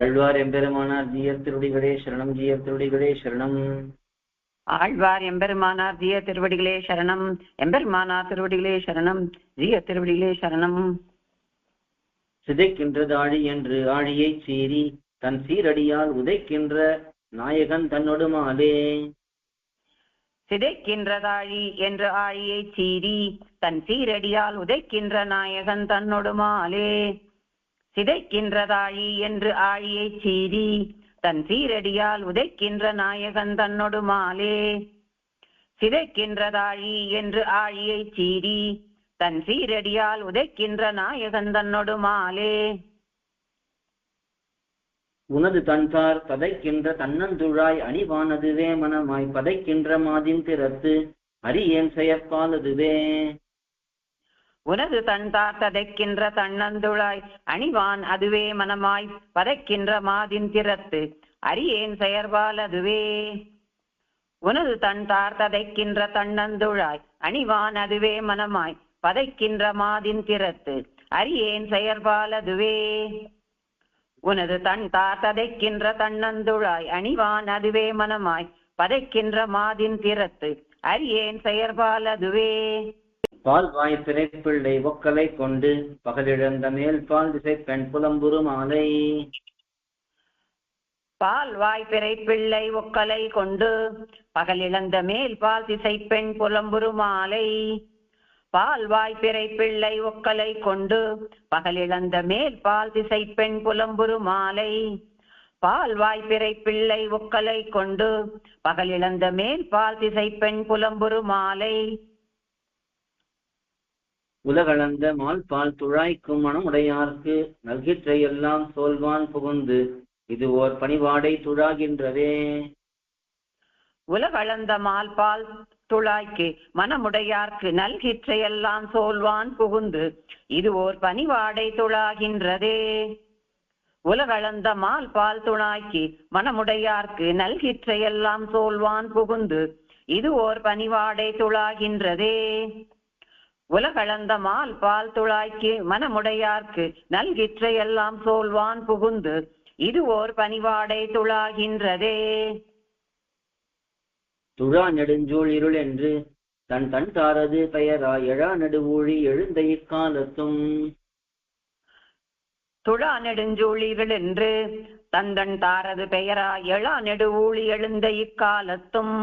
ஆழ்வார் எம்பெருமானார் ஜீயர் திருடிகளே சரணம் ஜீயர் திருடிகளே சரணம். ஆழ்வார் எம்பெருமானார் ஜிய திருவடிகளே சரணம் எம்பெருமானார் திருவடிகளே சரணம் ஜிய திருவடிகளே சரணம். சிதைக்கின்றது ஆழி என்று ஆழியைச் சீறி தன் சீரடியால் உதைக்கின்ற நாயகன் தன்னொடு மாலே சிதைக்கின்றதாழி என்று ஆழியை சீறி தன் சீரடியால் உதைக்கின்ற நாயகன் தன்னொடுமாலே. சிதைக்கின்றதாழி என்று ஆழியை சீறி தன் சீரடியால் உதைக்கின்ற நாயகன் தன்னொடு மாலே. சிதைக்கின்றதாழி என்று ஆழியை சீறி தன் சீரடியால் உதைக்கின்ற நாயகன் தன்னொடு மாலே. உனது தன்சார் பதைக்கின்ற தன்னந்துழாய் அணிவானதுவே மனமாய் பதைக்கின்ற மாதின் திறத்து அரியேன் செயற்பாலதுவே. உனது தன் தாத்ததைக்கின்ற தன்னந்துழாய் அணிவான் அதுவே மனமாய் பதைக்கின்ற மாதின் திறத்து. அரியேன் செயற்பால் அதுவே. உனது தன் தார்த்ததைக்கின்ற தன்னந்துழாய் அணிவான் அதுவே மனமாய் பதைக்கின்ற மாதின் திறத்து. அரியேன் செயற்பால் அதுவே. உனது தன் தார்த்ததைக்கின்ற தன்னந்துழாய் அணிவான் அதுவே மனமாய் பதைக்கின்ற மாதின் திறத்து. அரியேன் செயற்பால் அதுவே. பால் வாய் பிறைப்பிள்ளை ஒக்கலை கொண்டு பகலிழந்த மேல் பால் திசை பெண் புலம்புரு மாலை. பால் வாய் பிறை ஒக்கலை கொண்டு பகலிழந்த மேல் பால் திசை பெண் புலம்புரு மாலை. பால் வாய் ஒக்கலை கொண்டு பகலிழந்த மேல் பால் திசை பெண் புலம்புரு மாலை. பால் வாய் பிறை ஒக்கலை கொண்டு பகலிழந்த மேல் பால் திசை பெண் புலம்புரு மாலை. உலகளந்த மால் பால் துழாய்க்கும் மனமுடையார்க்கு நல்கிற்ற எல்லாம் சொல்வான் புகுந்து இது ஓர் பணிவாடை துழாகின்றதே. உலகளந்த மால் பால் துழாய்க்கு மனமுடையார்க்கு நல்கிற்றையெல்லாம் சோல்வான் புகுந்து இது ஓர் பணிவாடை துழாகின்றதே. உலகளந்த மால் பால் துழாய்க்கு மனமுடையார்க்கு நல்கிற்றையெல்லாம் சோல்வான் புகுந்து இது ஓர் பனிவாடை துளாகின்றதே உலகளந்த மால் பால் துழாய்க்கு மனமுடையார்க்கு நல்கிற்றையெல்லாம் சோல்வான் புகுந்து இது ஓர் பனிவாடை துழாகின்றதே துழா நெடுஞ்சூழ் இருள் என்று தன் தன் தாரது பெயரா எழா நடுவூழி எழுந்த இக்காலத்தும். துழா நெடுஞ்சூழிகள் என்று தந்தன் தாரது பெயரா எழா நெடுவூழி எழுந்த இக்காலத்தும்.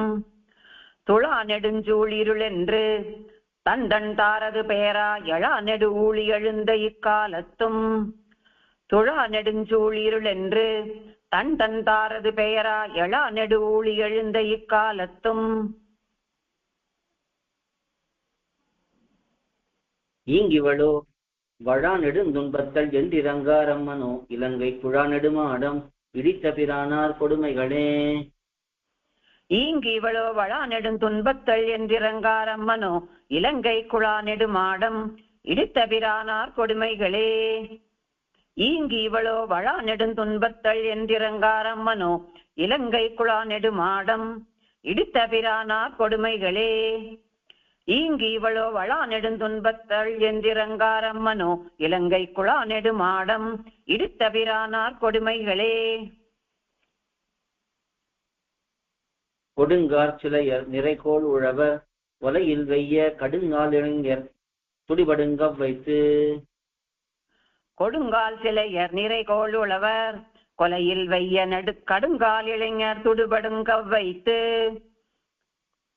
துழா நெடுஞ்சூழிருள் என்று தந்தன் தாரது பெயரா எழா நெடுவூழி எழுந்த இக்காலத்தும். துழா நெடுஞ்சூழிருள் என்று தன் தன் தாரது பெயரா எழா நெடுவூழி எழுந்த இக்காலத்தும். ஈங்கிவளோ வழா நெடுந்துன்பத்தல் என்றிரங்காரம்மனோ இலங்கை குழா நெடுமாடம் இடித்த பிரானார் கொடுமைகளே. ஈங்கு இவளோ வழா நெடுந்துன்பத்தள் என்றிரங்காரம்மனோ இலங்கை குழா நெடுமாடம் இடித்தபிரானார் கொடுமைகளே. ஈங்கி இவளோ வழா நெடுந்துன்பத்தள் என்றிரங்காரம்மனோ இலங்கை குழா நெடுமாடம் இடித்தபிரானார் கொடுமைகளே. ஈங்கி இவளோ வழா நெடுந்துன்பத்தள் என்றிரங்காரம்மனோ இலங்கை குழா நெடுமாடம் இடித்தபிரானார் கொடுமைகளே. கொடுங்கார் சிலையர் நிறைகோள் உழவர் ஒலையில் வெய்ய கடுங்காலிளைஞர் துடிபடுங்க வைத்து கொடுங்கால் சிலையர் நிறைகோள் உழவர் கொலையில் வைய நடு கடுங்கால் இளைஞர் துடுபடுங்க வைத்து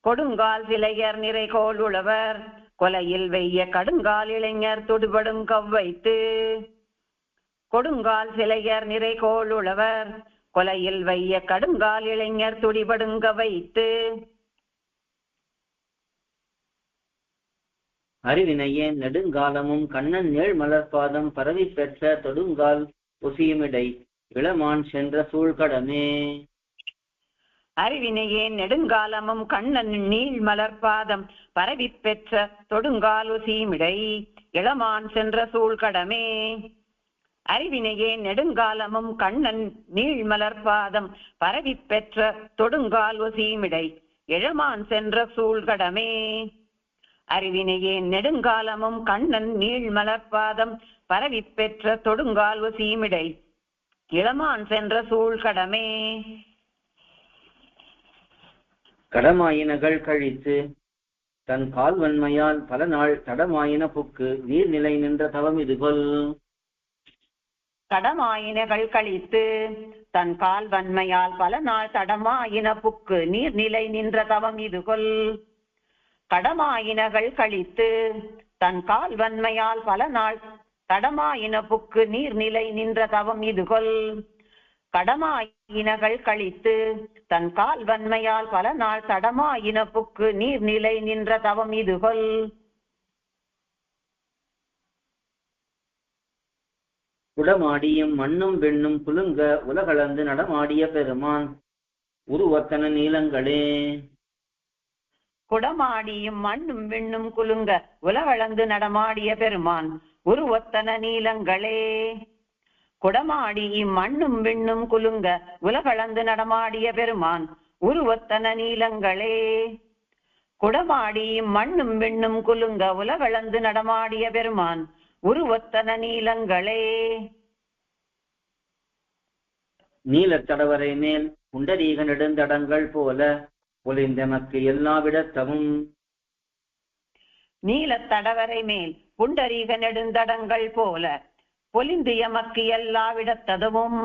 கொடுங்கால் சிலையர் நிறைகோள் உழவர் கொலையில் வெய்ய கடுங்கால் இளைஞர் துடுபடுங்க வைத்து கொடுங்கால் சிலையர் நிறைகோள் உழவர் கொலையில் வைய கடுங்கால் இளைஞர் துடிபடுங்க வைத்து அறிவினையே நெடுங்காலமும் கண்ணன் நேழ் மலர்பாதம் பரவி பெற்ற தொடுங்கால் ஒசியுமிடை இளமான் சென்ற சூழ்கடமே. அறிவினையே நெடுங்காலமும் கண்ணன் நீள் மலர்பாதம் பரவி பெற்ற தொடுங்கால் சீமிடை இளமான் சென்ற சூழ்கடமே. அறிவினையே நெடுங்காலமும் கண்ணன் நீள் மலர்பாதம் பரவி பெற்ற தொடுங்கால் சீமிடை இளமான் சென்ற சூழ்கடமே. அறிவினையே நெடுங்காலமும் கண்ணன் நீள் மலர்பாதம் பரவி பெற்ற தொடுங்கால் சீமிடை. இளமான் சென்ற சூழ்கடமே கடமாயினகள் கழித்து தன் கால் வன்மையால் பல நாள் தடமாயின புக்கு நீர்நிலை நின்ற தவம் இதுகொல் கடமாயினகள் கழித்து தன் கால் வன்மையால் பல நாள் தடமாயின புக்கு நீர்நிலை நின்ற தவம் இதுகொல் கடமாயினகள் கழித்து தன் கால் வன்மையால் பல நாள் கடமாயின புக்கு நீர்நிலை நின்ற தவம் இதுகொல். கடமாயினகள் கழித்து தன் கால் வன்மையால் பல நாள் தடமாயின புக்கு நீர்நிலை நின்ற தவம் இதுகொல். குடமாடியும் மண்ணும் வெண்ணும் புழுங்க உலகளந்து நடமாடிய பெருமான் உருவத்தன நீளங்களே. குடமாடியும் மண்ணும் விண்ணும் குலுங்க உலகளந்து நடமாடிய பெருமான் உருவத்தன நீலங்களே. குடமாடி மண்ணும் விண்ணும் குலுங்க உலகளந்து நடமாடிய பெருமான் உருவத்தன நீலங்களே. குடமாடி மண்ணும் விண்ணும் குலுங்க உலகளந்து நடமாடிய பெருமான் உருவத்தன நீலங்களே. நீலத் தடவரை மேல் புண்டரீக நெடுந்தடங்கள் போல பொலிந்தமக்கு எல்லாவிடத்தவும் நீலத் தடவரை மேல் புண்டரீக நெடுந்தடங்கள் போல பொலிந்து எமக்கு எல்லாவிடத்ததுவும்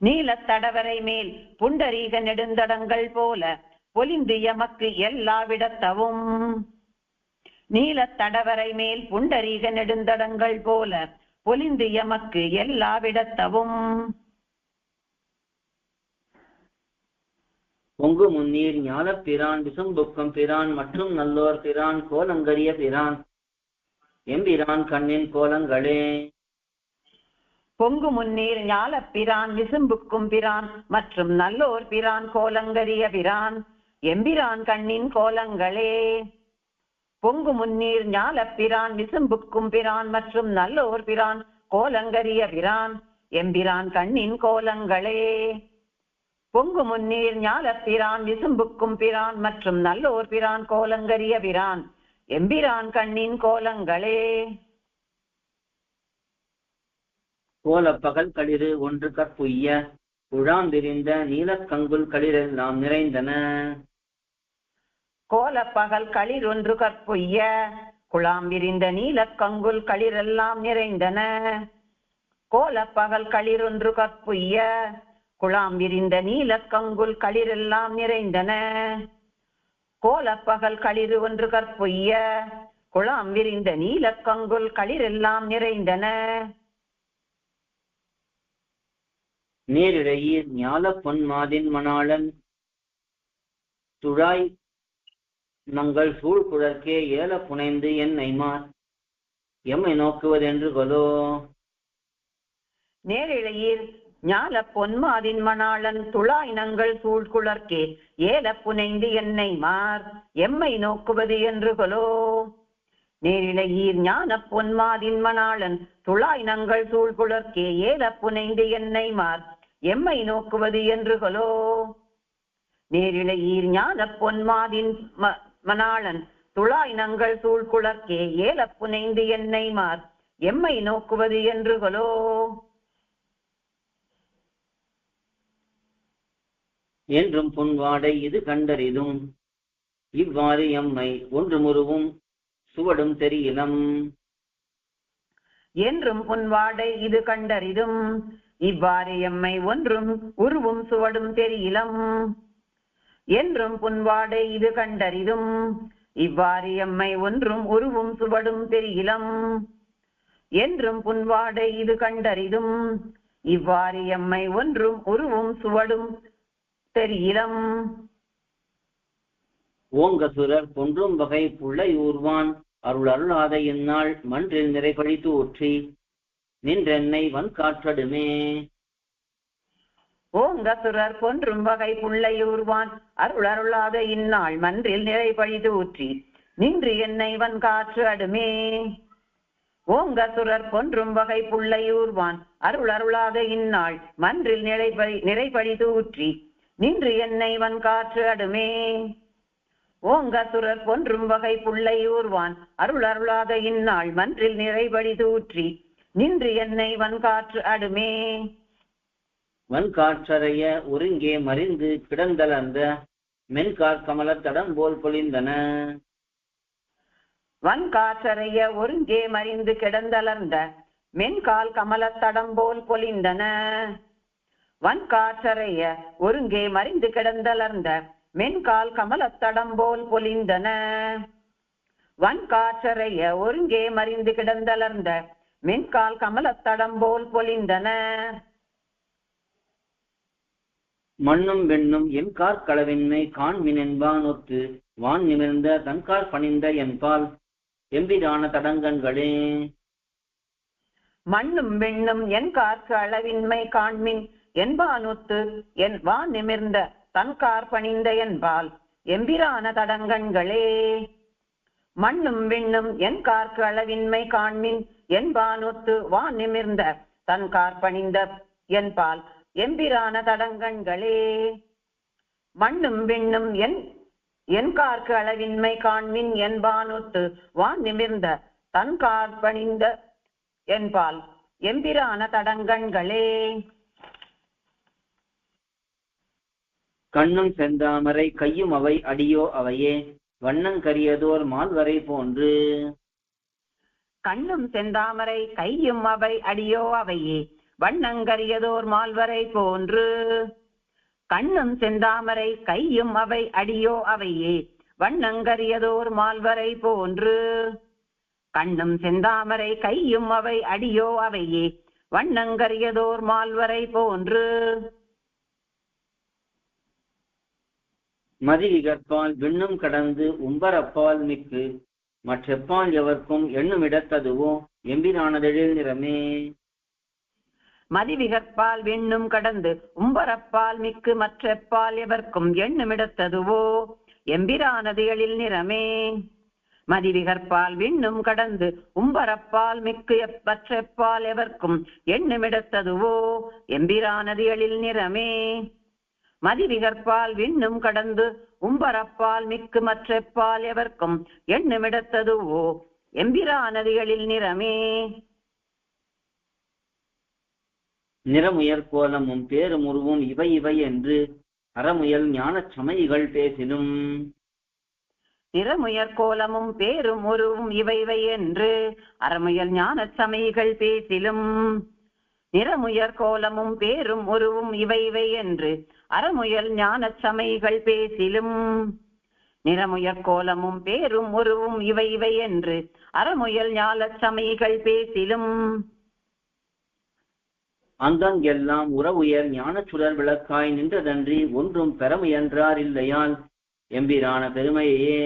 நீலத் தடவரை மேல் புண்டரீக நெடுந்தடங்கள் போல பொலிந்து எமக்கு எல்லாவிடத்தவும் நீலத் தடவரை மேல் புண்டரீக நெடுந்தடங்கள் போல பொலிந்து எமக்கு எல்லாவிடத்தவும் பொங்கு முன்னீர் ஞாலப் பிரான் விசும்புக்கம் பிரான் மற்றும் நல்லோர் பிரான் கோலங்கரிய பிரான். எம்பிரான் கண்ணின் கோலங்களே. பொங்கு முன்னீர் ஞாலப் பிரான் விசும்புக்கும் பிரான் மற்றும் நல்லோர் பிரான் கோலங்கரிய பிரான். எம்பிரான் கண்ணின் கோலங்களே. பொங்கு முன்னீர் ஞாலப் பிரான் விசும்புக்கும் பிரான் மற்றும் நல்லோர் பிரான் கோலங்கரிய பிரான். எம்பிரான் கண்ணின் கோலங்களே. பொங்கு முன்னீர் ஞாலப் பிரான் விசும்புக்கும் பிரான் மற்றும் நல்லோர் பிரான் கோலங்கரிய பிரான். எம்பிரான் கண்ணின் கோலங்களே. கோலப் பகல் களிறு ஒன்று கற்புய்ய குழாந்திரிந்த நீலக்கங்குல் களிரெல்லாம் நிறைந்தன. கோலப்பகல் களிர் ஒன்று கற்புய்ய குழாம் விரிந்த நீலக்கங்குல் களிரெல்லாம் நிறைந்தன. கோலப்பகல் களிர் ஒன்று கற்புய்ய குழாம் விரிந்த நீலக்கங்குல் களிரெல்லாம் நிறைந்தன. கோலப்பகல் களிறு ஒன்று கற்புய்ய. குழாம் விரிந்த நீலக்கங்குல் களிரெல்லாம் நிறைந்தன. நேரிழையீர் ஞாலப் பொன்மாதின் மணாளன். துழாய் நங்கள் சூழ்குழற்கே ஏல புனைந்து என்னைமார் எம்மை நோக்குவதென்று கொலோ. நேரிழையீர் ஞால பொன்மாதின் மணாளன் துளாயினங்கள் சூழ்குளர்க்கே ஏல புனைந்து என்னை மார் எம்மை நோக்குவது என்று கொலோ. நேரிழையீர் ஞான பொன்மாதின் மணாளன் துளாயினங்கள் சூழ்குளர்க்கே ஏல புனைந்து என்னை மார் எம்மை நோக்குவது என்று கொலோ. நேரிழையீர் ஞான பொன்மாதின் ம- துளா இனங்கள் சூழ்குளர்க்கே ஏல புனைந்து என்னை மார் எம்மை நோக்குவது என்று கொலோ. என்றும் புன்வாடை இது கண்டறிதும். இவ்வாறு எம்மை ஒன்று முருவும் சுவடும் தெரியலம். என்றும் புன்வாடை இது கண்டறிதும். இவ்வாறு எம்மை ஒன்றும் உருவும் சுவடும் தெரியலம். என்றும் புன்வாடை இது கண்டறிதும். இவ்வாறு எம்மை ஒன்றும் உருவும் சுவடும் தெரியலம். என்றும் புன்வாடை இது கண்டறிதும். இவ்வாறு எம்மை ஒன்றும் உருவும் சுவடும் தெரியலம் ஓங்கசுரர் கொன்றும் வகை புள்ளை ஊர்வான் அருள் அருளாத இந்நாள் மன்றில் நிறைபழித்து ஊற்றி நின்றென்னை வன்காற்றடுமே. ஓங்கசுரர் கொன்றும் வகை புள்ளையூர்வான் அருள் அருளாத இந்நாள் மன்றில் நிறை பழிது ஊற்றி நின்று என்னை வன் காற்று அடுமே ஓங்கசுரர் கொன்றும் வகை புள்ளையூர்வான் அருள் அருளாத இந்நாள் மன்றில் நிறை நிறை பழிது ஊற்றி நின்று என்னை வன் காற்று அடுமே. ஓங்கசுரர் கொன்றும் வகை புள்ளையூர்வான் அருள் அருளாத இந்நாள் மன்றில் நிறை பழிது ஊற்றி நின்று என்னை வன் காற்று அடுமே. வன்காற்றறைய ஒருங்கே மறிந்து கிடந்தளர்ந்த மென்கார் கமலத் தடம்போல் பொழிந்தன. வன்காற்றறைய ஒருங்கே மறிந்து கிடந்தளர்ந்த மென்கால் கமலத்தடம் போல் பொலிந்தன வன்காற்றறைய ஒருங்கே மறிந்து கிடந்தளர்ந்த மென்கால் கமலத்தடம் போல் பொலிந்தன. வன்காற்றறைய ஒருங்கே மறிந்து கிடந்தளர்ந்த மென்கால் கமலத்தடம் போல் பொலிந்தன. மண்ணும் வெண்ணும் என் களவின்மை காண்மின் என்பான் ஒத்து வான் நிமிர்ந்த தன்கார் பணிந்த என்பால் எம்பிரான தடங்கண்களே மண்ணும் வெண்ணும் என் காற்று அளவின்மை காண்மின் என்பானுத்து என் வா நிமிர்ந்த தன்கார் பணிந்த என்பால் எம்பிரான தடங்கண்களே. மண்ணும் விண்ணும் என் கார்க்கு அளவின்மை காண்மின் என்பானொத்து வா நிமிர்ந்த தன் கார் பணிந்த என்பால் எம்பிரான தடங்கண்களே. மண்ணும் விண்ணும் என் என் கார்க்கு அளவின்மை காண்மின் என்பானொத்து வா நிமிர்ந்த தன் கார் பணிந்த என்பால் எம்பிரான தடங்கண்களே. கண்ணும் செந்தாமரை கையும் அவை அடியோ அவையே. வண்ணங்கரியதோர் மால்வரை போன்று. கண்ணும் செந்தாமரை கையும் அவை அடியோ அவையே. வண்ணங்கரியதோர் மால்வரை போன்று. கண்ணும் செந்தாமரை கையும் அவை அடியோ அவையே. வண்ணங்கரியதோர் மால்வரை போன்று. கண்ணும் செந்தாமரை கையும் அவை அடியோ அவையே. வண்ணங்கரியதோர் மால்வரை போன்று. மதிவிகற்பால் விண்ணும் கடந்து உம்பரப்பால் மிக்கு மற்றெப்பால் எவர்க்கும் எண்ணுமிடத்ததுவோ எம்பிரானதெழில் நிறமே. மதிவிகற்பால் விண்ணும் கடந்து உம்பரப்பால் மிக்கு மற்றெப்பால் எவர்க்கும் எண்ணுமிடத்ததுவோ எம்பிரானது எழில் நிறமே. மதிவிகற்பால் விண்ணும் கடந்து உம்பரப்பால் மிக்கு எப்- மற்றெப்பால் எவர்க்கும் எண்ணுமிடத்ததுவோ எம்பிரானது எழில் நிறமே. மதிவிகற்பால் விண்ணும் கடந்து உம்பரப்பால் மிக்கு மற்றெப்பால் எவர்க்கும் எண்ணுமிடத்ததுவோ? எம்பிரானது எழில் நிறமே. நிறமுயற் கோலமும் பேருமுருவும் இவை இவை என்று அறமுயல் ஞானச் சமயிகள் பேசினும். நிறமுயற் கோலமும் பேரும் உருவும் இவைவை என்று அறமுயல் ஞானச் சமைகள் பேசிலும். நிறமுயர் கோலமும் பேரும் உருவும் இவை என்று அறமுயல் ஞானச் சமைகள் பேசிலும். நிறமுயர் கோலமும் பேரும் உருவும் இவை என்று அறமுயல் ஞானச் சமைகள் பேசிலும். அங்கங்கெல்லாம் உறவுயர் ஞானச் சுடர் விளக்காய் நின்றதன்றி ஒன்றும் பெற முயன்றார் இல்லையால். எம்பிரான பெருமையே.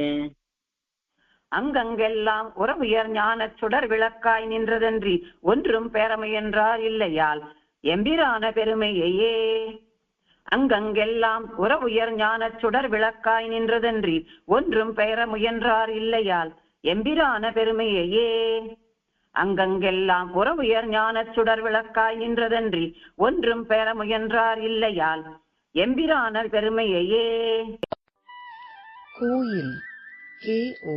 அங்கங்கெல்லாம் உறவுயர் ஞானச் சுடர் விளக்காய் நின்றதன்றி ஒன்றும் பெற முயன்றார் இல்லையால். எம்பிரான பெருமையையே. அங்கங்கெல்லாம் உறவுயர் ஞானச் சுடர் விளக்காய் நின்றதன்றி ஒன்றும் பெற முயன்றார் இல்லையால். எம்பிரான பெருமையையே. அங்கங்கெல்லாம் உறவுயர் ஞானச் சுடர் விளக்காய் நின்றதன்றி ஒன்றும் பெற முயன்றார் இல்லையால். எம்பிரான பெருமையையே. கோயில் K O